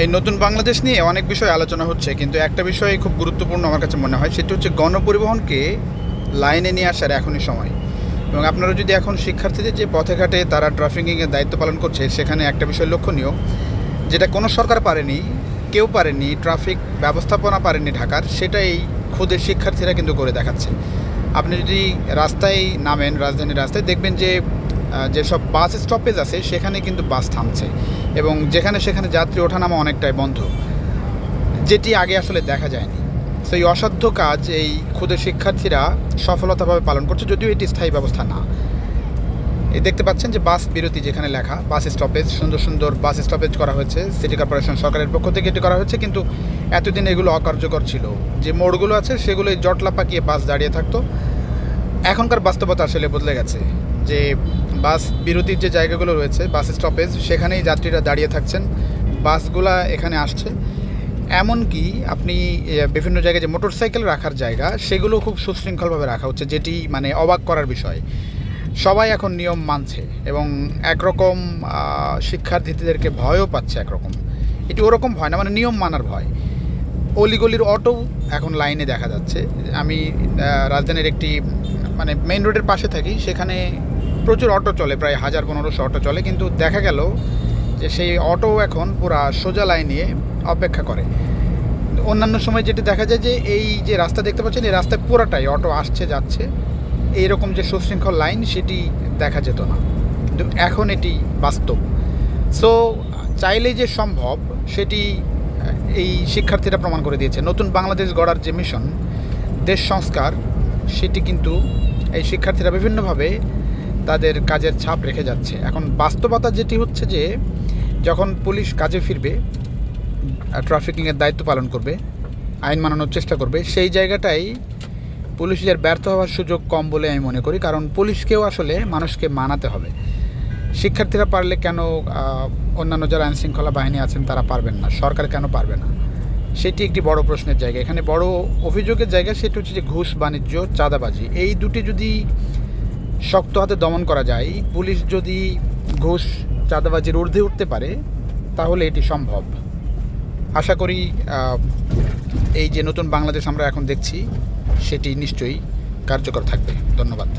এই নতুন বাংলাদেশ নিয়ে অনেক বিষয় আলোচনা হচ্ছে, কিন্তু একটা বিষয় খুব গুরুত্বপূর্ণ আমার কাছে মনে হয়, সেটা হচ্ছে গণপরিবহনকে লাইনে নিয়ে আসার এখনই সময়। এবং আপনারা যদি এখন শিক্ষার্থীদের যে পথে ঘাটে তারা ট্রাফিকিংয়ের দায়িত্ব পালন করছে, সেখানে একটা বিষয় লক্ষণীয়, যেটা কোনো সরকার পারেনি, কেউ পারেনি ট্রাফিক ব্যবস্থাপনা পারেনি ঢাকার, সেটাই খুদের শিক্ষার্থীরা কিন্তু করে দেখাচ্ছে। আপনি যদি রাস্তায় নামেন, রাজধানীর রাস্তায়, দেখবেন যে যেসব বাস স্টপেজ আছে, সেখানে কিন্তু বাস থামছে। এবং যেখানে সেখানে যাত্রী ওঠানামা অনেকটাই বন্ধ। যেটি আগে আসলে দেখা যায়নি। সেই অসাধ্য কাজ এই ক্ষুদে শিক্ষার্থীরা সফলতাভাবে পালন করছে, যদিও এটি স্থায়ী ব্যবস্থা না। এই দেখতে পাচ্ছেন যে বাস বিরতি যেখানে লেখা, বাস স্টপেজ সুন্দর সুন্দর বাস স্টপেজ করা হয়েছে। সিটি কর্পোরেশন সরকারের পক্ষ থেকে এটি করা হয়েছে, কিন্তু এতদিন এগুলো অকার্যকর ছিল। যে মোড়গুলো আছে সেগুলো জটলা পাকিয়ে বাস দাঁড়িয়ে থাকতো। এখনকার বাস্তবতা আসলে বদলে গেছে। যে বাস বিরতির যে জায়গাগুলো রয়েছে, বাস স্টপেজ সেখানেই যাত্রীরা দাঁড়িয়ে থাকছেন। বাসগুলা এখানে আসছে। এমনকি আপনি বিভিন্ন জায়গায় যে মোটরসাইকেল রাখার জায়গা, সেগুলো খুব সুশৃঙ্খলভাবে রাখা হচ্ছে, যেটি মানে অবাক করার বিষয়। সবাই এখন নিয়ম মানছে এবং একরকম শিক্ষার্থীদেরকে ভয়ও পাচ্ছে একরকম। এটি ওরকম ভয় না মানে নিয়ম মানার ভয়। অলিগলির অটো এখন লাইনে দেখা যাচ্ছে। আমি রাজধানীর একটি মানে মেইন রোডের পাশে থাকি, সেখানে প্রচুর অটো চলে, প্রায় হাজার পনেরোশো অটো চলে, কিন্তু দেখা গেল যে সেই অটো এখন পুরা সোজা লাইন নিয়ে অপেক্ষা করে। অন্যান্য সময় যেটি দেখা যায় যে এই যে রাস্তা দেখতে পাচ্ছেন, এই রাস্তায় পুরাটাই অটো আসছে, যাচ্ছে, এইরকম যে সুশৃঙ্খল লাইন সেটি দেখা যেত না। কিন্তু এখন এটি বাস্তব। সো চাইলে যে সম্ভব, সেটি এই শিক্ষার্থীরা প্রমাণ করে দিয়েছে। নতুন বাংলাদেশ গড়ার যে মিশন দেশ সংস্কার সেটি কিন্তু এই শিক্ষার্থীরা বিভিন্নভাবে তাদের কাজের ছাপ রেখে যাচ্ছে। এখন বাস্তবতা যেটি হচ্ছে যে, যখন পুলিশ কাজে ফিরবে ট্রাফিকিংয়ের দায়িত্ব পালন করবে, আইন মানানোর চেষ্টা করবে, সেই জায়গাটাই পুলিশের ব্যর্থ হওয়ার সুযোগ কম বলে আমি মনে করি। কারণ পুলিশকেও আসলে মানুষকে মানাতে হবে। শিক্ষার্থীরা পারলে কেন অন্যান্য যারা আইনশৃঙ্খলা বাহিনী আছেন তারা পারবেন না? সরকার কেন পারবে না? সেটি একটি বড় প্রশ্নের জায়গা। এখানে বড় অভিযোগের জায়গা সেটি হচ্ছে যে ঘুষ, বাণিজ্য, চাঁদাবাজি, এই দুটি যদি শক্ত হাতে দমন করা যায়, পুলিশ যদি ঘুষ, চাঁদাবাজির ঊর্ধ্বে উঠতে পারে, তাহলে এটি সম্ভব। আশা করি এই যে নতুন বাংলাদেশ আমরা এখন দেখছি, সেটি নিশ্চয়ই কার্যকর থাকবে। ধন্যবাদ।